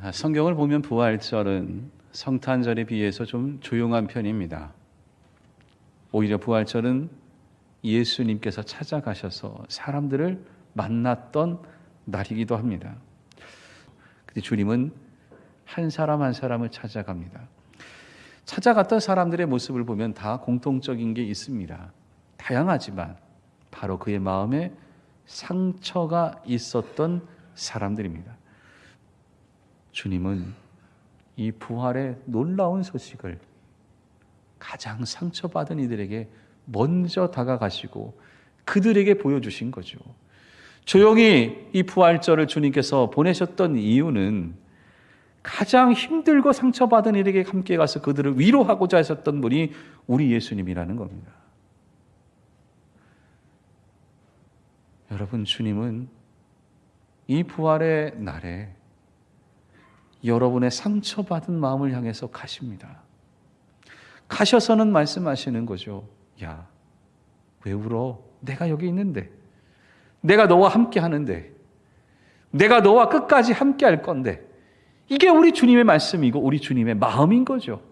아, 성경을 보면 부활절은 성탄절에 비해서 좀 조용한 편입니다. 오히려 부활절은 예수님께서 찾아가셔서 사람들을 만났던 날이기도 합니다. 근데 주님은 한 사람 한 사람을 찾아갑니다. 찾아갔던 사람들의 모습을 보면 다 공통적인 게 있습니다. 다양하지만 바로 그의 마음에 상처가 있었던 사람들입니다. 주님은 이 부활의 놀라운 소식을 가장 상처받은 이들에게 먼저 다가가시고 그들에게 보여주신 거죠. 조용히 이 부활절을 주님께서 보내셨던 이유는 가장 힘들고 상처받은 이들에게 함께 가서 그들을 위로하고자 하셨던 분이 우리 예수님이라는 겁니다. 여러분, 주님은 이 부활의 날에 여러분의 상처받은 마음을 향해서 가십니다. 가셔서는 말씀하시는 거죠. 야, 왜 울어? 내가 여기 있는데. 내가 너와 함께 하는데. 내가 너와 끝까지 함께 할 건데. 이게 우리 주님의 말씀이고 우리 주님의 마음인 거죠.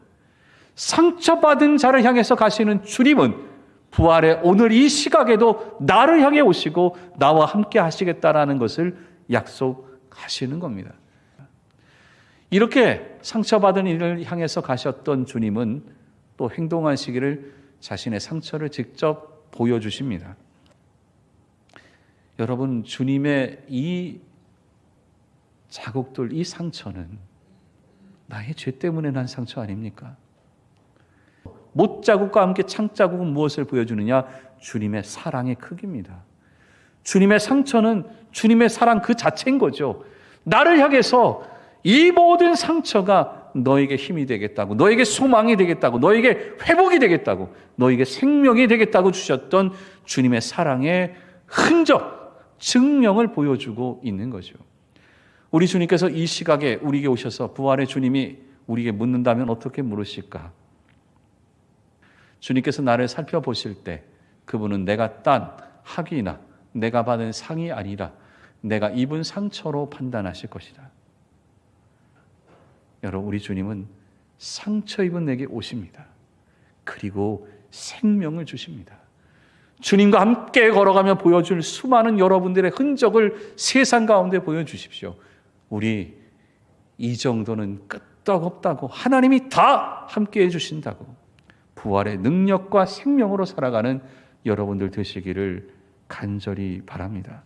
상처받은 자를 향해서 가시는 주님은 부활의 오늘 이 시각에도 나를 향해 오시고 나와 함께 하시겠다라는 것을 약속하시는 겁니다. 이렇게 상처받은 이를 향해서 가셨던 주님은 또 행동하시기를 자신의 상처를 직접 보여주십니다. 여러분, 주님의 이 자국들, 이 상처는 나의 죄 때문에 난 상처 아닙니까? 못 자국과 함께 창 자국은 무엇을 보여주느냐? 주님의 사랑의 크기입니다. 주님의 상처는 주님의 사랑 그 자체인 거죠. 나를 향해서 이 모든 상처가 너에게 힘이 되겠다고, 너에게 소망이 되겠다고, 너에게 회복이 되겠다고, 너에게 생명이 되겠다고 주셨던 주님의 사랑의 흔적, 증명을 보여주고 있는 거죠. 우리 주님께서 이 시각에 우리에게 오셔서 부활의 주님이 우리에게 묻는다면 어떻게 물으실까? 주님께서 나를 살펴보실 때 그분은 내가 딴 학위나 내가 받은 상이 아니라 내가 입은 상처로 판단하실 것이다. 여러분, 우리 주님은 상처 입은 내게 오십니다. 그리고 생명을 주십니다. 주님과 함께 걸어가며 보여줄 수많은 여러분들의 흔적을 세상 가운데 보여주십시오. 우리 이 정도는 끄떡없다고 하나님이 다 함께 해주신다고 부활의 능력과 생명으로 살아가는 여러분들 되시기를 간절히 바랍니다.